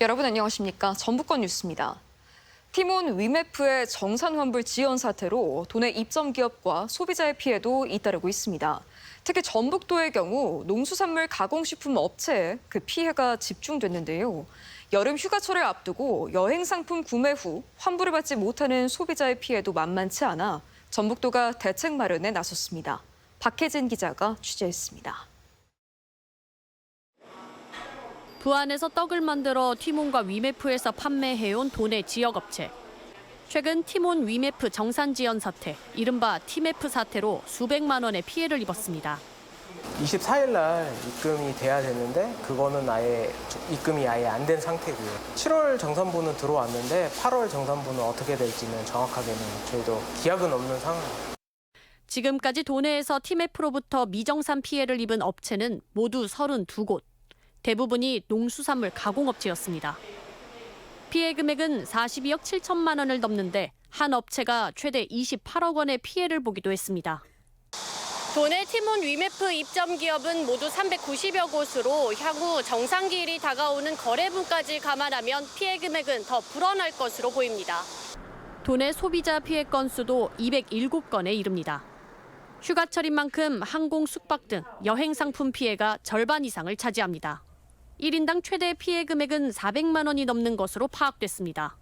여러분 안녕하십니까? 전북권 뉴스입니다. 티몬 위메프의 정산 환불 지연 사태로 도내 입점 기업과 소비자의 피해도 잇따르고 있습니다. 특히 전북도의 경우 농수산물 가공식품 업체에 그 피해가 집중됐는데요. 여름 휴가철을 앞두고 여행 상품 구매 후 환불을 받지 못하는 소비자의 피해도 만만치 않아 전북도가 대책 마련에 나섰습니다. 박혜진 기자가 취재했습니다. 부안에서 떡을 만들어 티몬과 위메프에서 판매해온 도내 지역업체. 최근 티몬 위메프 정산 지연 사태, 이른바 티메프 사태로 수백만 원의 피해를 입었습니다. 24일 날 입금이 돼야 되는데 그거는 아예 입금이 아예 안 된 상태고요. 7월 정산분은 들어왔는데 8월 정산분은 어떻게 될지는 정확하게는 저희도 기약은 없는 상황입니다. 지금까지 도내에서 티메프로부터 미정산 피해를 입은 업체는 모두 32곳. 대부분이 농수산물 가공업체였습니다. 피해 금액은 42억 7천만 원을 넘는데 한 업체가 최대 28억 원의 피해를 보기도 했습니다. 도내 티몬 위메프 입점 기업은 모두 390여 곳으로 향후 정상기일이 다가오는 거래분까지 감안하면 피해 금액은 더 불어날 것으로 보입니다. 도내 소비자 피해 건수도 207건에 이릅니다. 휴가철인 만큼 항공 숙박 등 여행 상품 피해가 절반 이상을 차지합니다. 1인당 최대 피해 금액은 400만 원이 넘는 것으로 파악됐습니다.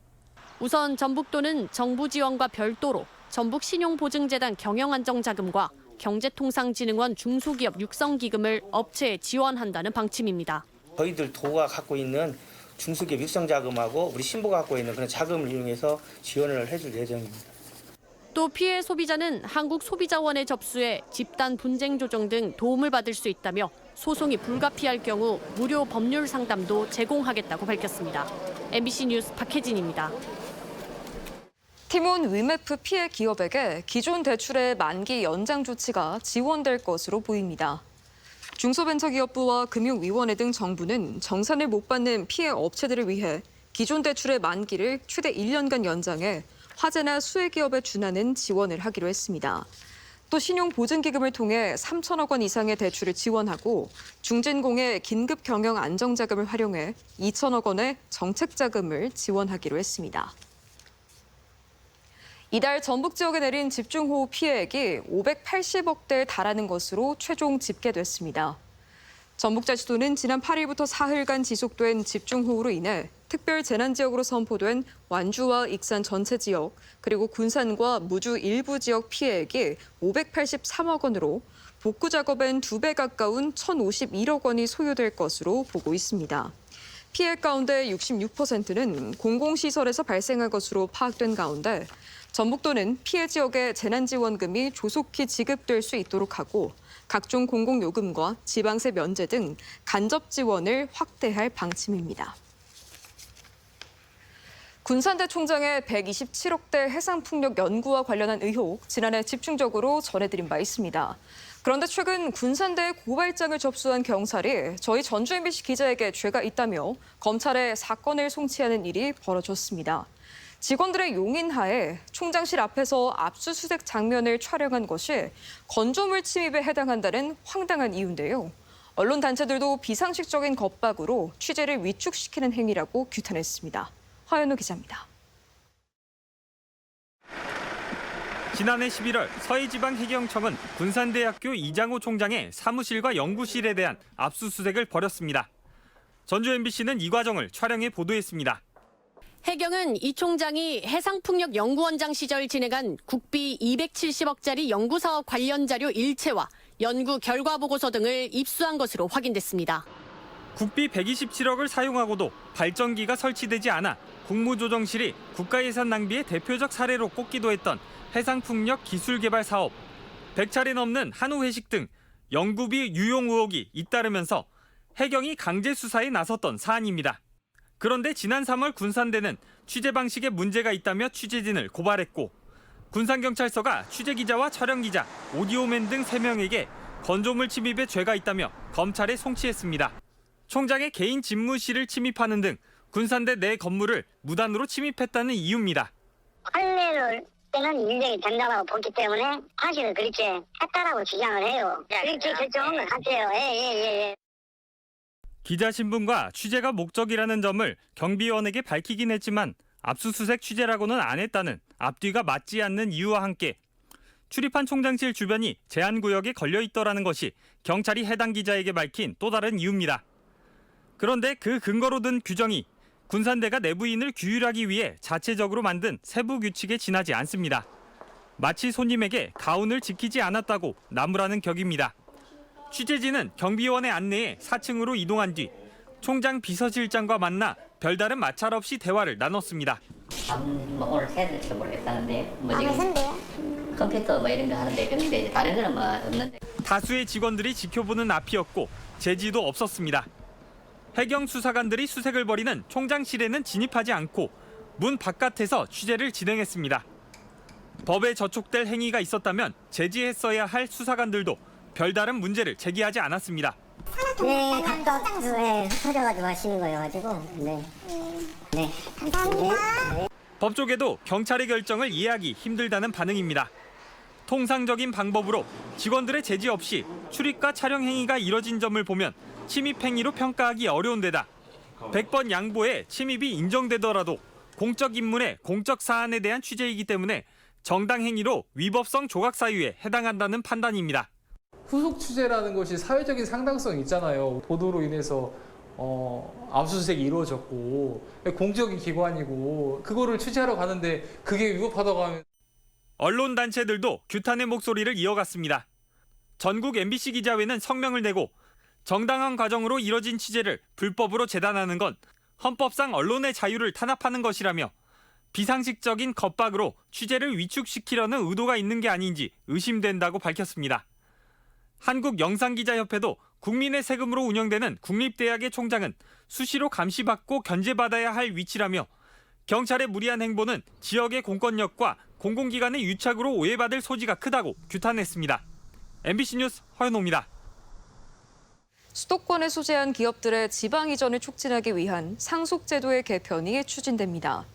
우선 전북도는 정부 지원과 별도로 전북 신용보증재단 경영안정자금과 경제통상진흥원 중소기업 육성기금을 업체에 지원한다는 방침입니다. 저희들 도가 갖고 있는 중소기업 육성자금하고 우리 신보가 갖고 있는 그런 자금을 이용해서 지원을 해줄 예정입니다. 또 피해 소비자는 한국소비자원에 접수해 집단 분쟁 조정 등 도움을 받을 수 있다며 소송이 불가피할 경우 무료 법률 상담도 제공하겠다고 밝혔습니다. MBC 뉴스 박혜진입니다. 티몬 위메프 피해 기업에게 기존 대출의 만기 연장 조치가 지원될 것으로 보입니다. 중소벤처기업부와 금융위원회 등 정부는 정산을 못 받는 피해 업체들을 위해 기존 대출의 만기를 최대 1년간 연장해 화재나 수혜 기업에 준하는 지원을 하기로 했습니다. 또 신용보증기금을 통해 3천억 원 이상의 대출을 지원하고 중진공의 긴급 경영 안정자금을 활용해 2천억 원의 정책자금을 지원하기로 했습니다. 이달 전북 지역에 내린 집중호우 피해액이 580억 대에 달하는 것으로 최종 집계됐습니다. 전북자치도는 지난 8일부터 사흘간 지속된 집중호우로 인해 특별 재난 지역으로 선포된 완주와 익산 전체 지역 그리고 군산과 무주 일부 지역 피해액이 583억 원으로 복구 작업엔 두 배 가까운 1,051억 원이 소요될 것으로 보고 있습니다. 피해 가운데 66%는 공공시설에서 발생한 것으로 파악된 가운데 전북도는 피해 지역의 재난지원금이 조속히 지급될 수 있도록 하고 각종 공공요금과 지방세 면제 등 간접 지원을 확대할 방침입니다. 군산대 총장의 127억대 해상풍력 연구와 관련한 의혹 지난해 집중적으로 전해드린 바 있습니다. 그런데 최근 군산대 고발장을 접수한 경찰이 저희 전주 MBC 기자에게 죄가 있다며 검찰에 사건을 송치하는 일이 벌어졌습니다. 직원들의 용인하에 총장실 앞에서 압수수색 장면을 촬영한 것이 건조물 침입에 해당한다는 황당한 이유인데요. 언론 단체들도 비상식적인 겁박으로 취재를 위축시키는 행위라고 규탄했습니다. 화연우 기자입니다. 지난해 11월 서해지방해경청은 군산대학교 이장호 총장의 사무실과 연구실에 대한 압수수색을 벌였습니다. 전주 MBC는 이 과정을 촬영해 보도했습니다. 해경은 이 총장이 해상풍력 연구원장 시절 진행한 국비 270억짜리 연구사업 관련 자료 일체와 연구 결과 보고서 등을 입수한 것으로 확인됐습니다. 국비 127억을 사용하고도 발전기가 설치되지 않아 국무조정실이 국가예산 낭비의 대표적 사례로 꼽기도 했던 해상풍력 기술개발 사업, 100차례 넘는 한우 회식 등 연구비 유용 의혹이 잇따르면서 해경이 강제 수사에 나섰던 사안입니다. 그런데 지난 3월 군산대는 취재 방식에 문제가 있다며 취재진을 고발했고 군산경찰서가 취재기자와 촬영기자, 오디오맨 등 3명에게 건조물 침입에 죄가 있다며 검찰에 송치했습니다. 총장의 개인 집무실을 침입하는 등 군산대 내 건물을 무단으로 침입했다는 이유입니다. 판례를 때는 인정이 된다고 보기 때문에 사실은 그렇게 했다라고 주장을 해요. 그렇게 결정한 것 같아요. 예, 예, 예, 예. 기자 신분과 취재가 목적이라는 점을 경비원에게 밝히긴 했지만 압수수색 취재라고는 안 했다는 앞뒤가 맞지 않는 이유와 함께 출입한 총장실 주변이 제한 구역에 걸려 있더라는 것이 경찰이 해당 기자에게 밝힌 또 다른 이유입니다. 그런데 그 근거로 든 규정이 군산대가 내부인을 규율하기 위해 자체적으로 만든 세부 규칙에 지나지 않습니다. 마치 손님에게 가운을 지키지 않았다고 나무라는 격입니다. 취재진은 경비원의 안내에 4층으로 이동한 뒤 총장 비서실장과 만나 별다른 마찰 없이 대화를 나눴습니다. 밤, 뭐 오늘 해야 될지 모르겠다는데 뭐 지금? 컴퓨터 뭐 이런 거 하는데 근데 이제 다른 거는 뭐 없는데 다수의 직원들이 지켜보는 앞이었고 제지도 없었습니다. 해경 수사관들이 수색을 벌이는 총장실에는 진입하지 않고 문 바깥에서 취재를 진행했습니다. 법에 저촉될 행위가 있었다면 제지했어야 할 수사관들도 별다른 문제를 제기하지 않았습니다. 네, 각각 네, 흩어져가지고 하시는 거여가지고 네, 네, 감사합니다. 법조계도 경찰의 결정을 이해하기 힘들다는 반응입니다. 통상적인 방법으로 직원들의 제지 없이 출입과 촬영 행위가 이뤄진 점을 보면 침입 행위로 평가하기 어려운 데다 100번 양보에 침입이 인정되더라도 공적 인문의 공적 사안에 대한 취재이기 때문에 정당 행위로 위법성 조각 사유에 해당한다는 판단입니다. 후속 취재라는 것이 사회적인 상당성이 있잖아요. 보도로 인해서 어, 압수수색이 이루어졌고 공적인 기관이고 그거를 취재하러 가는데 그게 위법하다고 하면 언론 단체들도 규탄의 목소리를 이어갔습니다. 전국 MBC 기자회는 성명을 내고 정당한 과정으로 이뤄진 취재를 불법으로 재단하는 건 헌법상 언론의 자유를 탄압하는 것이라며 비상식적인 겁박으로 취재를 위축시키려는 의도가 있는 게 아닌지 의심된다고 밝혔습니다. 한국영상기자협회도 국민의 세금으로 운영되는 국립대학의 총장은 수시로 감시받고 견제받아야 할 위치라며 경찰의 무리한 행보는 지역의 공권력과 공공기관의 유착으로 오해받을 소지가 크다고 규탄했습니다. MBC 뉴스 허연호입니다. 수도권에 소재한 기업들의 지방 이전을 촉진하기 위한 상속제도의 개편이 추진됩니다.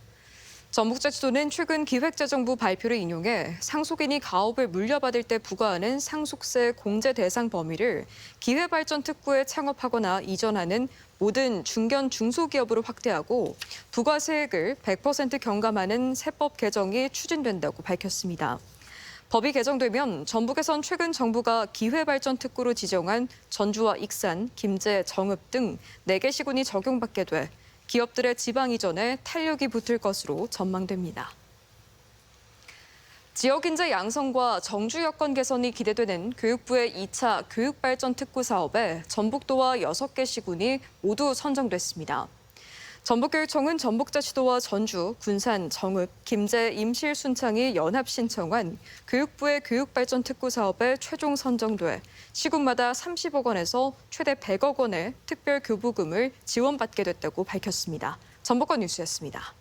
전북자치도는 최근 기획재정부 발표를 인용해 상속인이 가업을 물려받을 때 부과하는 상속세 공제 대상 범위를 기회발전특구에 창업하거나 이전하는 모든 중견 중소기업으로 확대하고 부가세액을 100% 경감하는 세법 개정이 추진된다고 밝혔습니다. 법이 개정되면 전북에선 최근 정부가 기회발전특구로 지정한 전주와 익산, 김제, 정읍 등 4개 시군이 적용받게 돼 기업들의 지방 이전에 탄력이 붙을 것으로 전망됩니다. 지역 인재 양성과 정주 여건 개선이 기대되는 교육부의 2차 교육발전 특구 사업에 전북도와 6개 시군이 모두 선정됐습니다. 전북교육청은 전북자치도와 전주, 군산, 정읍, 김제, 임실, 순창이 연합 신청한 교육부의 교육발전 특구 사업에 최종 선정돼 시군마다 30억 원에서 최대 100억 원의 특별 교부금을 지원받게 됐다고 밝혔습니다. 전북권 뉴스였습니다.